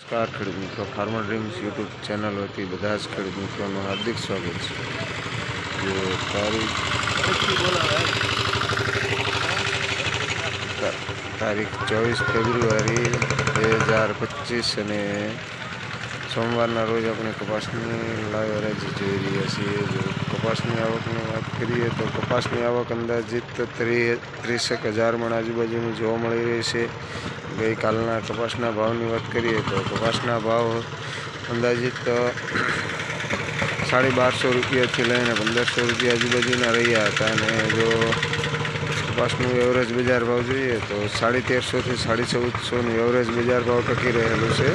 નમસ્કાર ખેડૂત મિત્રો ફાર્મર ડ્રીમ્સ યુટ્યુબ ચેનલ વતી બધા જ ખેડૂત મિત્રોનું હાર્દિક સ્વાગત છે. જે તારીખ તારીખ ચોવીસ ફેબ્રુઆરી બે હજાર પચીસ અને સોમવારના રોજ આપણે કપાસની લાઈવ હરાજી જોઈ રહ્યા છીએ. જો કપાસની આવકની વાત કરીએ તો કપાસની આવક અંદાજિત ત્રી ત્રીસેક હજાર મણ આજુબાજુની જોવા મળી રહી છે. ગઈકાલના કપાસના ભાવની વાત કરીએ તો કપાસના ભાવ અંદાજિત સાડી બારસો રૂપિયાથી લઈને પંદરસો રૂપિયા આજુબાજુના રહ્યા હતા અને જો કપાસનું એવરેજ બજાર ભાવ જોઈએ તો સાડી તેરસોથી સાડી ચૌદસોનું એવરેજ બજાર ભાવ ટકી રહેલું છે.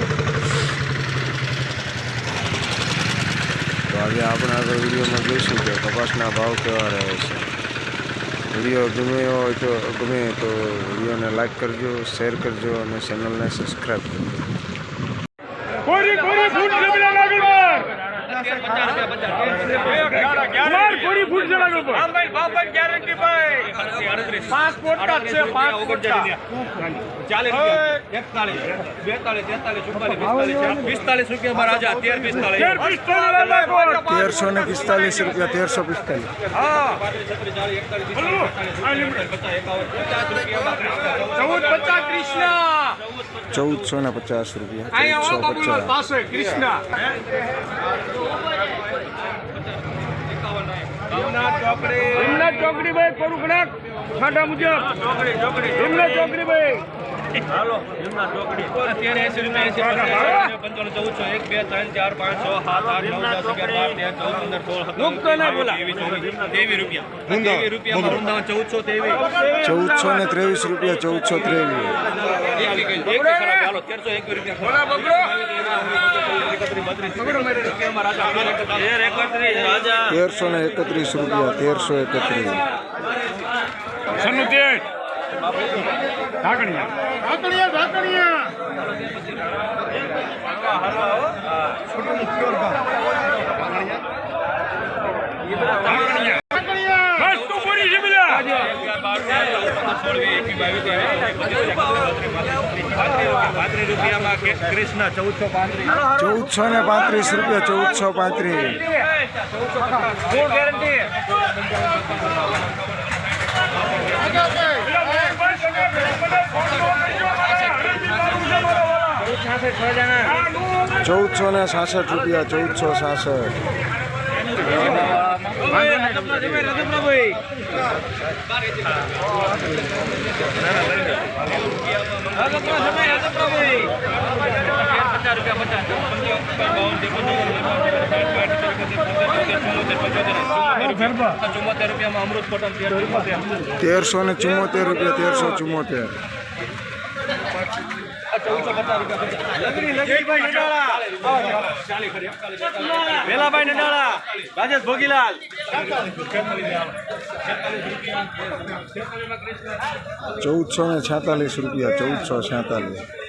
તો આજે આપણે આગળ વિડીયોમાં જોઈશું કે કપાસના ભાવ કેવા રહે છે. વીડિયો ગમે હોય તો ગમે તો વિડીયોને લાઈક કરજો શેર કરજો અને ચેનલને સબસ્ક્રાઈબ કરજો કોરી કોરી ફૂટ જમીન આગળ પર કોરી ફૂટ છે કોટ તેરસો ને પિસ્તાલીસ રૂપિયા તેરસો પિસ્તાલીસ. ચૌદ પચાસ કૃષ્ણ ચૌદસો ને પચાસ રૂપિયા. ચૌદસો પચાસ. ચોકડી. ભાઈ કરું કડાક સાડા મુજબ ભીમનાથ ચોકડી ભાઈ. અત્યારે એસી રૂપિયા એસી પંચાવન ચૌદસો એક બે ત્રણ ચાર પાંચ છ સાત આઠ નવ દસ અગિયાર બાર તેર ચૌદ પંદર સોળ રૂપિયા. વૃંદાવન ચૌદસો તેવીસ ચૌદસો ને ત્રેવીસ રૂપિયા ચૌદસો ત્રેવીસ. તેરસો રૂપિયા. તેરસો ને એકત્રીસ રૂપિયા તેરસો એકત્રીસ. ઢાકણિયા. ઢાકણિયા ઢાકણિયા. ચૌદસો ને પાંત્રીસ રૂપિયા ચૌદસો પાંત્રીસ. ગેરંટી. ચૌદસો ને સાસઠ રૂપિયા ચૌદસો સાસઠ. તેરસો ને ચુમ્મોતેર રૂપિયા તેરસો ચુમ્મોતેર વેલાભાઈ નડાળા રાજેશ ભોગીલાલ. ચૌદસો ને છેતાલીસ રૂપિયા ચૌદસો છેતાલીસ.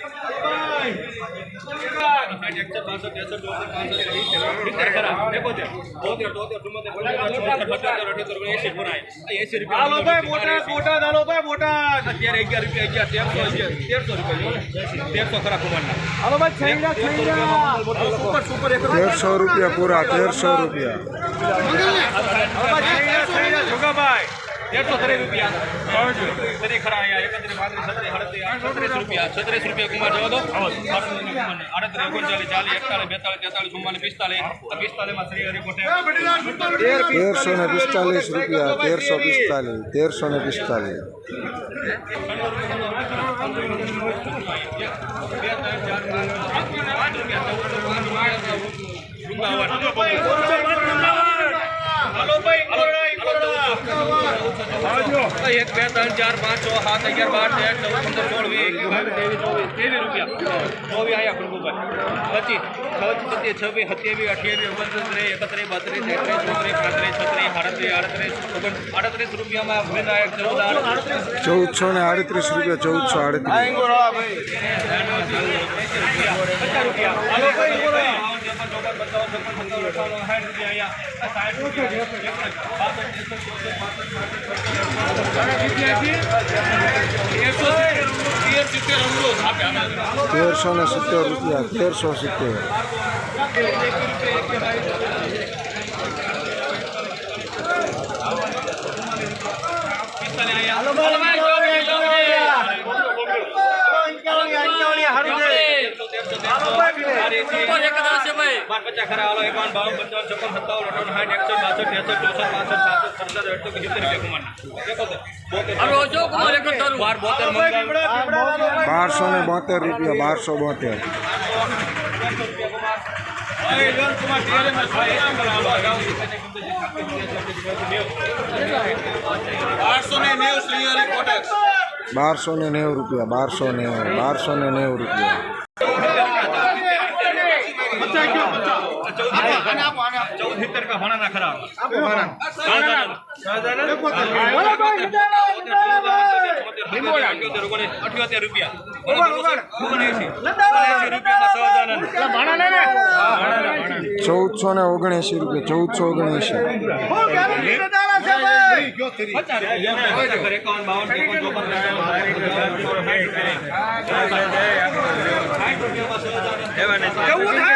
ભાઈ મોટા મોટા ભાઈ મોટા અત્યારે અગિયાર રૂપિયા અગિયાર તેરસો તેરસો રૂપિયા તેરસો ખરા ભાઈ પૂરા, તેરસો રૂપિયા. જોગાભાઈ તેરસો ત્રીસ રૂપિયા ત્રીસ ખરા એકત્રીસ પાંત્રીસ છત્રીસ સાડત્રીસ છત્રીસ રૂપિયા છત્રીસ રૂપિયા કુમાર જવા દો આડત્રીસ ઓગણચાલીસ ચાલીસ એકતાલીસ બેતાલીસ તેતાલીસ ચુમ્માલીસ પિસ્તાલીસ પિસ્તાલીસમાં શ્રી હરિકોટે તેરસો ને પિસ્તાલીસ રૂપિયા તેરસો પિસ્તાલીસ તેરસો ને પિસ્તાલીસ એક બે ત્રણ ચાર પાંચ છ સાત અગિયાર બાર તેર ચૌદ પંદર સોળ વીસ એકવીસ ચોવીસ. ત્રેવીસ રૂપિયા. ચોવીસ અહીંયા ખુરગુભાઈ પચીસ. છવ્વીસ છવ્વીસ સત્યાવીસ અઠ્યાવીસ ઓગણત્રીસ એકત્રીસ બત્રીસ તેત્રીસ ચોત્રીસ પાંત્રીસ છત્રીસ આડત્રીસ આડત્રીસ આડત્રીસ રૂપિયામાં વિનાયક ચૌદ આડત્રીસ. ચૌદસો ને આડત્રીસ રૂપિયા ચૌદસો આડત્રીસ. પચાસ રૂપિયા. છપ્પન સત્તાવન અઠાવન સાઠ રૂપિયા અહીંયા સાઠ રૂપિયા તેરસો ને સિત્તેર રૂપિયા, તેરસો સિત્તેર. હાલો બાવન પંચાવન છપ્પન સત્તાવન અઠાવન સાઠ એકસઠ બાસઠ ત્રેસઠ ચોસઠ પાંસઠ સાસઠ સડસઠ અડસઠ સિત્તેર રૂપિયા કુમારના એકોતેર બોતેર બાર બોતેર મંગાવી બારસો ને બોતેર રૂપિયા, બારસો બોતેર. બારસો ને નેવું રૂપિયા, બારસો નેવું બારસો ને નેવું રૂપિયા. ચૌદ સિત્તેર રૂપિયા ભાણાના ખરા અઠ્યોતેર રૂપિયા ચૌદસો ને ઓગણએંસી રૂપિયા ચૌદસો ઓગણએંસી ચોપન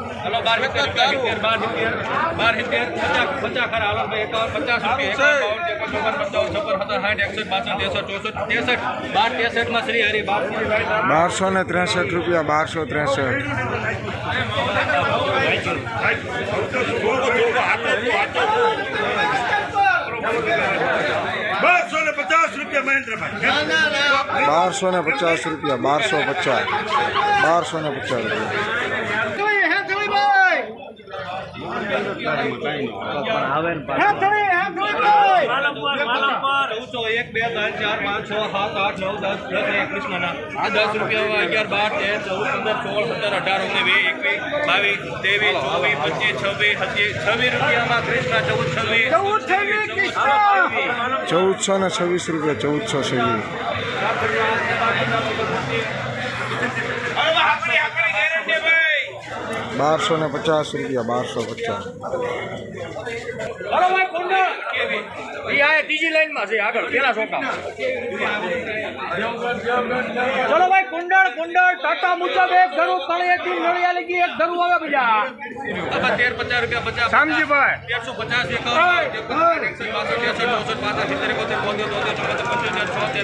હલો બાર સિત્તેર રૂપિયા સિત્તેર બાર સિત્તેર બાર સિત્તેર પચાસ પચાસ ખરા હાલો ભાઈ એકાવન પચાસ રૂપિયા એકાવન બાવન ત્રેપન ચોપન પંચાવન છપ્પન સત્તર સાઠ એકસઠ બાસઠ ત્રેસઠ ચોસઠ ત્રેસઠ બાર ત્રેસઠમાં શ્રી હરિ બાર બારસો ને ત્રેસઠ રૂપિયા બારસો ત્રેસઠ બસો ને પચાસ રૂપિયા મહેન્દ્રભાઈ બારસો ને પચાસ રૂપિયા બારસો પચાસ બારસો ને પચાસ રૂપિયા ચૌદસો એક બે ત્રણ ચાર પાંચ છ સાત આઠ નવ દસ દસ રૂપિયા અગિયાર બાર તેર ચૌદ પંદર સોળ સત્તર અઢાર ઓગણીસ વીસ એકવીસ બાવીસ ત્રેવીસ ચોવીસ પચીસ છવ્વીસ સત્યાવીસ છવ્વીસ રૂપિયામાં ક્રિષ્ના ચૌદ છવ્વીસ ચૌદસો ને છવ્વીસ રૂપિયા ચૌદસો છવ્વીસ. બારસો ને પચાસ રૂપિયા બારસો પચાસ ત્રીજી લાઈનમાં છે આગળ પેલા ચોકા ચલો ભાઈ કુંડળ કુંડળ ટાટા મુજબ એક ધરું નળિયા લગી એક ધરું આવે બીજા તેર પચાસ રૂપિયા પચાસ શામજીભાઈ. તેરસો પચાસ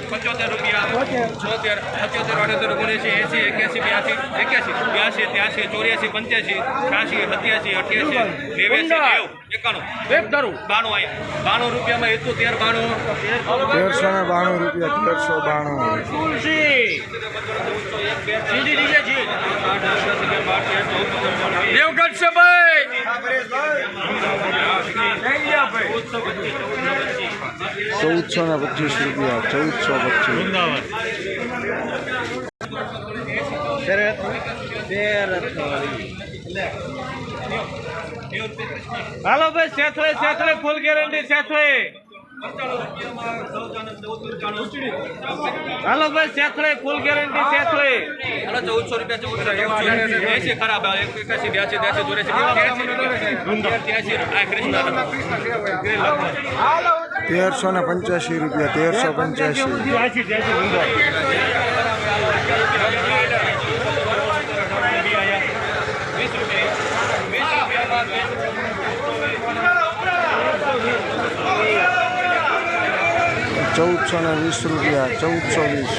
પંચોતેર રૂપિયા છોતેર અઠ્યોતેર એસી એક્યાસી બ્યાસી એક્યાસી બ્યાસી ત્યાસી ચોર્યાસી પંચ્યાસી છ્યાસી સત્યાસી અઠ્યાસી નેવ્યાસી નેવું એકાણું. બાણું અહીંયા બાણું રૂપિયામાં એક તેર બાણું. તેરસો ને બાણું રૂપિયા તેરસો બાણું દેવગઢ છે ભાઈ. ચૌદસો ને પચીસ રૂપિયા ચૌદસો પચીસ. હાલો ભાઈ સેથળે સેથળે ફૂલ ગેરંટી સેથળે. હાલો ભાઈ સેથળે ફૂલ ગેરંટી સેથળે. હાલો ચૌદસો રૂપિયા ચૌદ એસી ખરાબ એકાસી બ્યાસી ત્યાસી. જોડે છે તેરસો ને પંચ્યાસી રૂપિયા તેરસો પંચ્યાસી. ચૌદસો ને વીસ રૂપિયા ચૌદસો વીસ.